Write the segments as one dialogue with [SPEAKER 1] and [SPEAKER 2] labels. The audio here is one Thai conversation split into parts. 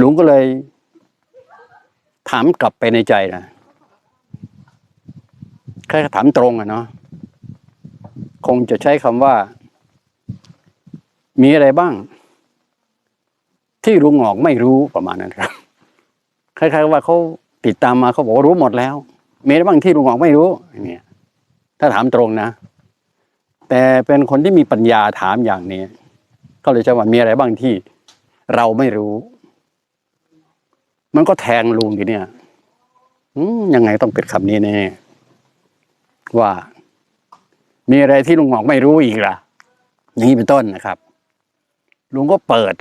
[SPEAKER 1] ลุงก็เลย ถามกลับไปในใจนะแค่ถามตรงอะเนาะคงจะใช้คำว่า มีอะไรบ้าง ที่ลุงหงอกไม่รู้ประมาณนั้นครับคล้ายๆว่าเขาติดตามมาเขาบอกว่ารู้หมดแล้ว มีอะไรบ้างที่ลุงหงอกไม่รู้เนี่ยถ้าถามตรงนะ แต่เป็นคนที่มีปัญญาถามอย่างนี้ ก็เลยจะว่ามีอะไรบ้างที่เราไม่รู้ มันก็แทงลุงทีเนี่ยยังไงต้องเป็นคำนี้แน่ว่า มีอะไรที่ลุงหงอกไม่รู้อีกล่ะอย่างนี้เป็นต้นนะครับ ลุงก็เปิด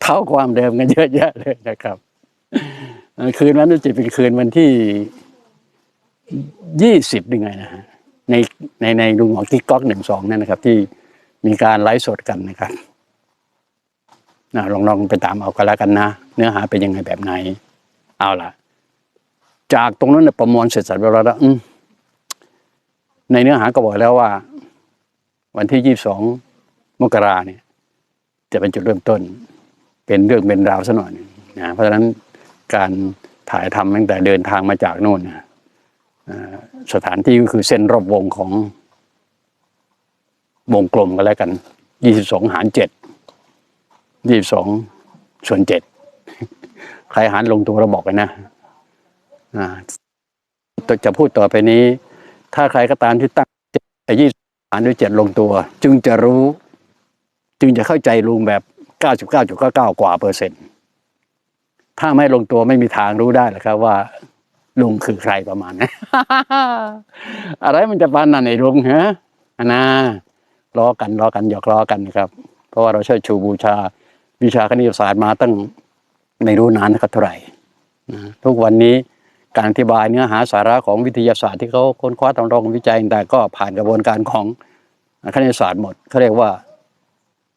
[SPEAKER 1] เท้าความเดิมกันเยอะแยะเลยนะครับคืนนั้นจะเป็นคืนวันที่ยี่สิบยังไงนะฮะในในในลุงหงอกที่ก๊อกหนึ่งสองนั่นนะครับ ที่มีการไลฟ์สดกันนะครับ นะลองลองไปตามเอากันแล้วกันนะ เนื้อหาเป็นยังไงแบบไหน เอาล่ะ จากตรงนั้นเนยประมวลเสร็จสับเรียบร้อยแล้วอืมในเนื้อหาก็บอกแล้วว่า วันที่ยี่สิบสองมกราเนี่ย จะเป็นจุดเริ่มต้น เป็นเรื่องเป็นราวซะหน่อยหนึ่งนะเพราะฉะนั้นการถ่ายทำตั้งแต่เดินทางมาจากโน่นนะสถานที่ก็คือเส้นรอบวงของวงกลมก็แล้วกันยี่สิบสองหารเจ็ด ยี่สิบสองส่วนเจ็ดใครหารลงตัวเราบอกกันนะจะพูดต่อไปนี้ ถ้าใครก็ตามที่ตั้งยี่หารด้วยเจ็ดลงตัว จึงจะรู้ จึงจะเข้าใจลุงแบบ99.99กว่าเปอร์เซ็นต์ถ้าไม่ลงตัวไม่มีทางรู้ได้หรอกครับว่าลุงคือใครประมาณนั้อะไรมันจะปานนั่นไอ้ลุงฮะอันนะล้อกันล้อกันหยอกล้อกันนะครับ เพราะว่าเราเชิดชูบูชา วิชาคณิตศาสตร์มาตั้งไม่รู้นานนะครับเท่าไหร่นะทุกวันนี้การอธิบายเนื้อหาสาระของวิทยาศาสตร์ที่เขาค้นคว้าทำรองวิจัยแต่ก็ผ่านกระบวนการของคณิตศาสตร์หมดเขาเรียกว่า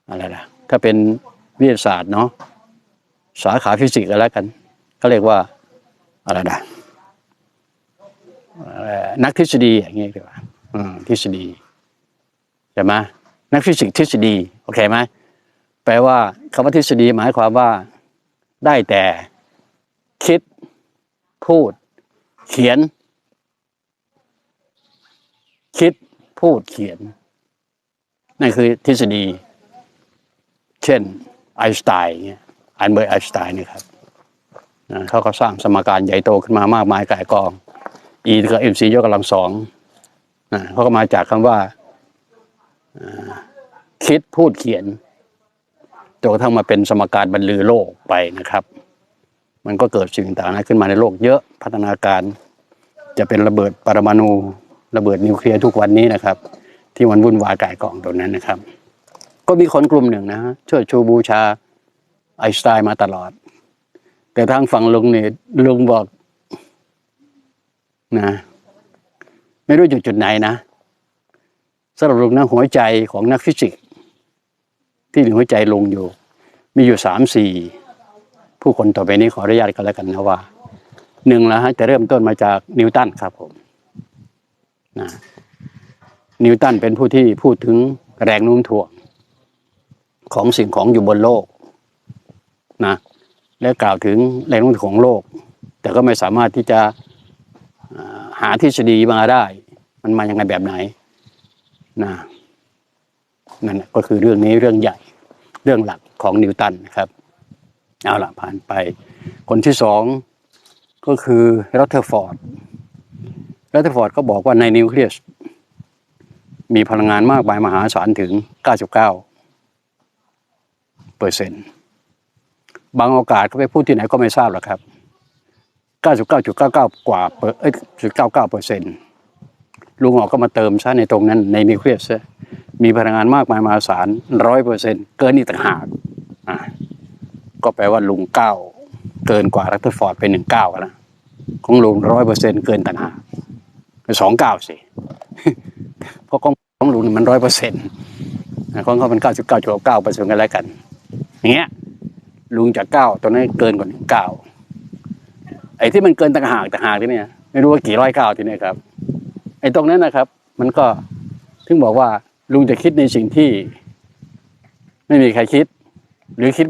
[SPEAKER 1] อะไรล่ะถ้าเป็นวิทยาศาสตร์เนาะสาขาฟิสิกส์ก็แล้วกันเขาเรียกว่าอะไรนะนักทฤษฎีอย่างเงี้ยดีกว่าทฤษฎีใช่ไหมนักฟิสิกส์ทฤษฎีโอเคไหม แปลว่าคำว่าทฤษฎีหมายความว่า ได้แต่ คิด พูด เขียน คิดพูดเขียน นั่นคือทฤษฎี เช่นไอน์สไตน์เงี้ยอันเบอร์ไอน์สไตน์นี่ครับเขาก็สร้างสมการใหญ่โตขึ้นมามากมายกายกอง E กับ MC ยกกำลังสองนะเขาก็มาจากคำว่าคิดพูดเขียน จนกระทั่งมาเป็นสมการบรรลือโลกไปนะครับ มันก็เกิดสิ่งต่างๆขึ้นมาในโลกเยอะพัฒนาการ จะเป็นระเบิดปรมาณูระเบิดนิวเคลียร์ทุกวันนี้นะครับ ที่มันวุ่นวายกายกองตรงนั้นนะครับ ก็มีคนกลุ่มหนึ่งนะฮะเชิดชูบูชาไอน์สไตน์มาตลอด แต่ทางฝั่งลุงเนี่ยลุงบอกนะไม่รู้จุดจุดไหนนะสำหรับลุงนะหัวใจของนักฟิสิกส์ ที่อยู่หัวใจลุงอยู่ มีอยู่สามสี่ผู้คนต่อไปนี้ขออนุญาตกันแล้วกันนะว่าหนึ่งแล้วฮะจะเริ่มต้นมาจากนิวตันครับผมนะนิวตันเป็นผู้ที่พูดถึงแรงโน้มถ่วง ของสิ่งของอยู่บนโลกนะและกล่าวถึงแรงโน้มถ่วงของโลก แต่ก็ไม่สามารถที่จะหาทฤษฎีมาได้ มันมาอยังไงแบบไหนนะ นั่นก็คือเรื่องนี้เรื่องใหญ่เรื่องหลักของนิวตันนะครับเอาละผ่านไป คนที่สองก็คือรัตเทอร์ฟอร์ดรัตเทอร์ฟอร์ดก็บอกว่าในนิวเคลียสมีพลังงานมากมายมหาศาลถึง 99เปอร์เซ็นต์บางโอกาสเขาไปพูดที่ไหนก็ไม่ทราบหรอกครับ 99.99 กว่าเปอร์เอ้ย99เปอร์เซ็นต์ลุงออกก็มาเติมซะในตรงนั้นในนิวเคลียสซะ มีพลังงานมากมายมหาศาลร้อยเปอร์เซ็นต์เกินอีกต่างหากก็แปลว่าลุงเก้าเกินกว่ารัตเตอร์ฟอร์ดไปหนึ่งเก้านะของลุงร้อยเปอร์เซ็นต์เกินต่างหากสองเก้าสิเพราะของของลุงมันร้อยเปอร์เซ็นต์ของเขามันเก้าสิบเก้าจุดเก้าเปอร์เซ็นต์กันแล้วกันอย่างเงี้ยลุงจากเก้าตัวนั้เกินกว่าหนึ่งเก้าไอ้ที่มันเกินต่างหากต่างหากที่เนี่ยไม่รู้ว่ากี่ร้อยเก้าที่เนี่ยครับไอ้ตรงนั้นนะครับ มันก็ถึงบอกว่า ลุงจะคิดในสิ่งที่ไม่มีใครคิด หรือคิดไม่